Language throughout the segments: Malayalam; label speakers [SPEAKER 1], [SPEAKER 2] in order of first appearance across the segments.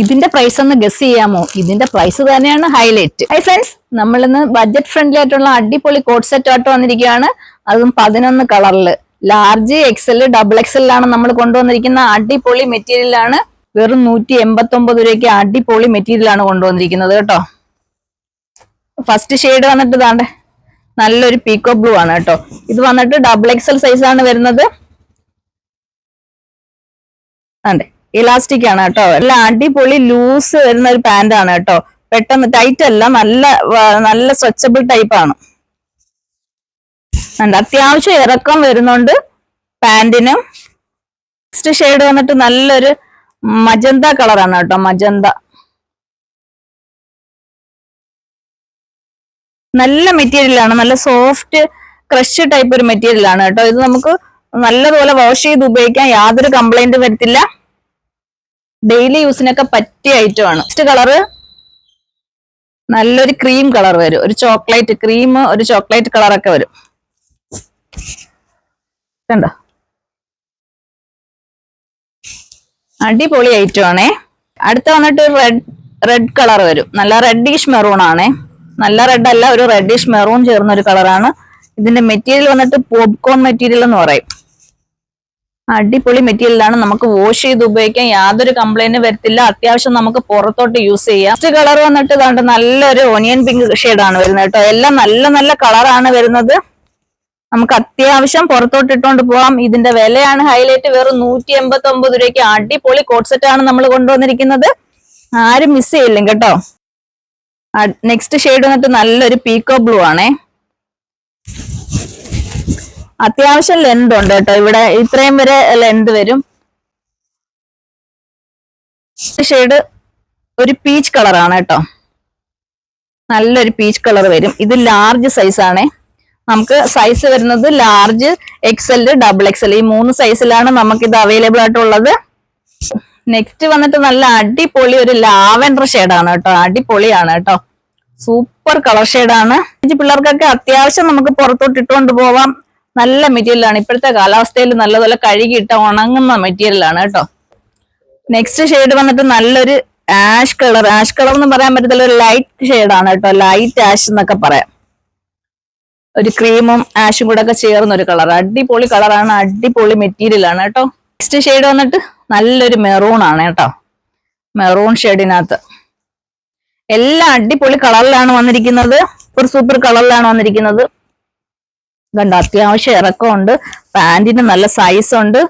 [SPEAKER 1] ഇതിന്റെ പ്രൈസ് ഒന്ന് ഗസ് ചെയ്യാമോ? ഇതിന്റെ പ്രൈസ് തന്നെയാണ് ഹൈലൈറ്റ് ഹൈ ഫ്രണ്ട്സ് നമ്മൾ ഇന്ന് ബഡ്ജറ്റ് ഫ്രണ്ട്ലി ആയിട്ടുള്ള അടിപൊളി കോട്ട് സെറ്റ് ആയിട്ട് വന്നിരിക്കുകയാണ്. അതും പതിനൊന്ന് കളറിൽ ലാർജ് എക്സൽ ഡബിൾ എക്സലാണ് നമ്മൾ കൊണ്ടുവന്നിരിക്കുന്ന അടിപൊളി മെറ്റീരിയൽ ആണ്. വെറും നൂറ്റി എൺപത്തി ഒമ്പത് രൂപയ്ക്ക് അടിപൊളി മെറ്റീരിയൽ ആണ് കൊണ്ടുവന്നിരിക്കുന്നത് കേട്ടോ. ഫസ്റ്റ് ഷെയ്ഡ് വന്നിട്ട് ഇതാണ്ട് നല്ലൊരു പീക്കോ ബ്ലൂ ആണ് കേട്ടോ. ഇത് വന്നിട്ട് ഡബിൾ എക്സൽ സൈസ് ആണ് വരുന്നത്. അതെ ഇലാസ്റ്റിക് ആണ് കേട്ടോ. നല്ല അടിപൊളി ലൂസ് വരുന്ന ഒരു പാന്റ് ആണ് കേട്ടോ. പെട്ടെന്ന് ടൈറ്റ് അല്ല നല്ല നല്ല സ്ട്രെച്ചബിൾ ടൈപ്പ് ആണ്. അത്യാവശ്യം ഇറക്കം വരുന്നുണ്ട് പാന്റിനും നെക്സ്റ്റ് ഷെയ്ഡ് വന്നിട്ട് നല്ലൊരു മജന്ത കളറാണ് കേട്ടോ മജന്ത നല്ല മെറ്റീരിയൽ ആണ് നല്ല സോഫ്റ്റ് ക്രഷ് ടൈപ്പ് ഒരു മെറ്റീരിയൽ ആണ് കേട്ടോ. ഇത് നമുക്ക് നല്ലതുപോലെ വാഷ് ചെയ്ത് ഉപയോഗിക്കാൻ യാതൊരു കംപ്ലൈന്റും വരത്തില്ല. ഡെയിലി യൂസിനൊക്കെ പറ്റിയ ഐറ്റം ആണ്. നെക്സ്റ്റ് കളറ് നല്ലൊരു ക്രീം കളർ വരും. ഒരു ചോക്ലേറ്റ് ക്രീം ഒരു ചോക്ലേറ്റ് കളറൊക്കെ വരും. കണ്ടോ? അടിപൊളി ഐറ്റം ആണേ. അടുത്ത വന്നിട്ട് റെഡ് റെഡ് കളർ വരും. നല്ല റെഡിഷ് മെറൂൺ ആണേ. നല്ല റെഡ് അല്ല ഒരു റെഡിഷ് മെറൂൺ ചേർന്ന ഒരു കളറാണ് ഇതിന്റെ മെറ്റീരിയൽ വന്നിട്ട് പോപ്കോൺ മെറ്റീരിയൽ എന്ന് പറയും. അടിപൊളി മെറ്റീരിയലാണ്. നമുക്ക് വാഷ് ചെയ്ത് ഉപയോഗിക്കാൻ യാതൊരു കംപ്ലൈന്റ് വരത്തില്ല. അത്യാവശ്യം നമുക്ക് പുറത്തോട്ട് യൂസ് ചെയ്യാം. ഫസ്റ്റ് കളർ വന്നിട്ട് ഇതാണ്ട് നല്ലൊരു ഓനിയൻ പിങ്ക് ആണ് വരുന്നത് കേട്ടോ. എല്ലാം നല്ല നല്ല കളറാണ് വരുന്നത്. നമുക്ക് അത്യാവശ്യം പുറത്തോട്ട് ഇട്ടുകൊണ്ട് പോവാം. ഇതിന്റെ വിലയാണ് ഹൈലൈറ്റ് വെറും നൂറ്റി എൺപത്തി ഒമ്പത് രൂപയ്ക്ക് അടിപൊളി കോട്ട് സെറ്റ് ആണ് നമ്മൾ കൊണ്ടുവന്നിരിക്കുന്നത്. ആരും മിസ് ചെയ്യില്ല കേട്ടോ. നെക്സ്റ്റ് ഷെയ്ഡ് വന്നിട്ട് നല്ലൊരു പീക്കോ ബ്ലൂ ആണേ. അത്യാവശ്യം ലെന്ത് ഉണ്ട് കേട്ടോ. ഇവിടെ ഇത്രയും വരെ ലെന്ത് വരും. ഷെയ്ഡ് ഒരു പീച്ച് കളറാണ് കേട്ടോ. നല്ലൊരു പീച്ച് കളർ വരും. ഇത് ലാർജ് സൈസ് ആണേ. നമുക്ക് സൈസ് വരുന്നത് ലാർജ് എക്സൽ ഡബിൾ എക്സൽ ഈ മൂന്ന് സൈസിലാണ് നമുക്ക് ഇത് അവൈലബിൾ ആയിട്ടുള്ളത്. നെക്സ്റ്റ് വന്നിട്ട് നല്ല അടിപൊളി ഒരു ലാവൻഡർ ഷെയ്ഡാണ് കേട്ടോ. അടിപൊളിയാണ് കേട്ടോ. സൂപ്പർ കളർ ഷെയ്ഡാണ് പിള്ളേർക്കൊക്കെ അത്യാവശ്യം നമുക്ക് പുറത്തോട്ട് ഇട്ടുകൊണ്ട് പോവാം. നല്ല മെറ്റീരിയൽ ആണ് ഇപ്പോഴത്തെ കാലാവസ്ഥയിൽ നല്ലതുപോലെ കഴുകിയിട്ട ഉണങ്ങുന്ന മെറ്റീരിയൽ ആണ് കേട്ടോ. നെക്സ്റ്റ് ഷെയ്ഡ് വന്നിട്ട് നല്ലൊരു ആഷ് കളർ ആഷ് കളർ എന്ന് പറയാൻ പറ്റത്തില്ല ഒരു ലൈറ്റ് ഷെയ്ഡാണ് കേട്ടോ. ലൈറ്റ് ആഷ് എന്നൊക്കെ പറയാം. ഒരു ക്രീമും ആഷും കൂടെ ഒക്കെ ചേർന്ന ഒരു കളർ അടിപൊളി കളറാണ് അടിപൊളി മെറ്റീരിയലാണ് കേട്ടോ. നെക്സ്റ്റ് ഷെയ്ഡ് വന്നിട്ട് നല്ലൊരു മെറൂൺ ആണ് കേട്ടോ. മെറൂൺ ഷെയ്ഡിനകത്ത് എല്ലാം അടിപൊളി കളറിലാണ് വന്നിരിക്കുന്നത്. ഒരു സൂപ്പർ കളറിലാണ് വന്നിരിക്കുന്നത്. കണ്ട? അത്യാവശ്യം ഇറക്കമുണ്ട്. പാൻറിന് നല്ല സൈസ് ഉണ്ട്.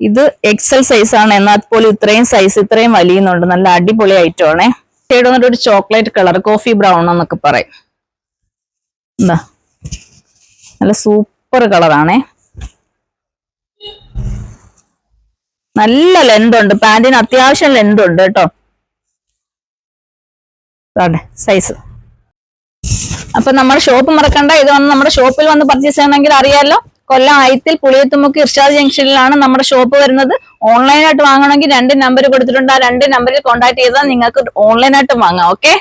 [SPEAKER 1] ഇത് എക്സൽ സൈസ് ആണ്. എന്നാൽ പോലും ഇത്രയും സൈസ് ഇത്രയും വലിയുന്നുണ്ട്. നല്ല അടിപൊളി ഐറ്റം ആണേ. ഷെയ്ഡ് വന്നിട്ട് ഒരു ചോക്ലേറ്റ് കളർ കോഫി ബ്രൗൺ എന്നൊക്കെ പറയും. എന്താ? നല്ല സൂപ്പർ കളറാണേ നല്ല ലെന്ത് ഉണ്ട്. പാന്റിന് അത്യാവശ്യം ലെന്ത് ഉണ്ട് കേട്ടോ. സൈസ് അപ്പൊ നമ്മുടെ ഷോപ്പ് മറക്കണ്ട. ഇത് വന്ന് നമ്മുടെ ഷോപ്പിൽ വന്ന് പർച്ചേസ് ചെയ്യണമെങ്കിൽ അറിയാലോ. കൊല്ലം ആയത്തിൽ പുളിയത്തുമുക്ക് ഇർഷാദ് ജംഗ്ഷനിലാണ് നമ്മുടെ ഷോപ്പ് വരുന്നത്. ഓൺലൈനായിട്ട് വാങ്ങണമെങ്കിൽ രണ്ട് നമ്പർ കൊടുത്തിട്ടുണ്ട്. ആ രണ്ട് നമ്പറിൽ കോൺടാക്ട് ചെയ്താൽ നിങ്ങൾക്ക് ഓൺലൈനായിട്ട് വാങ്ങാം. ഓക്കെ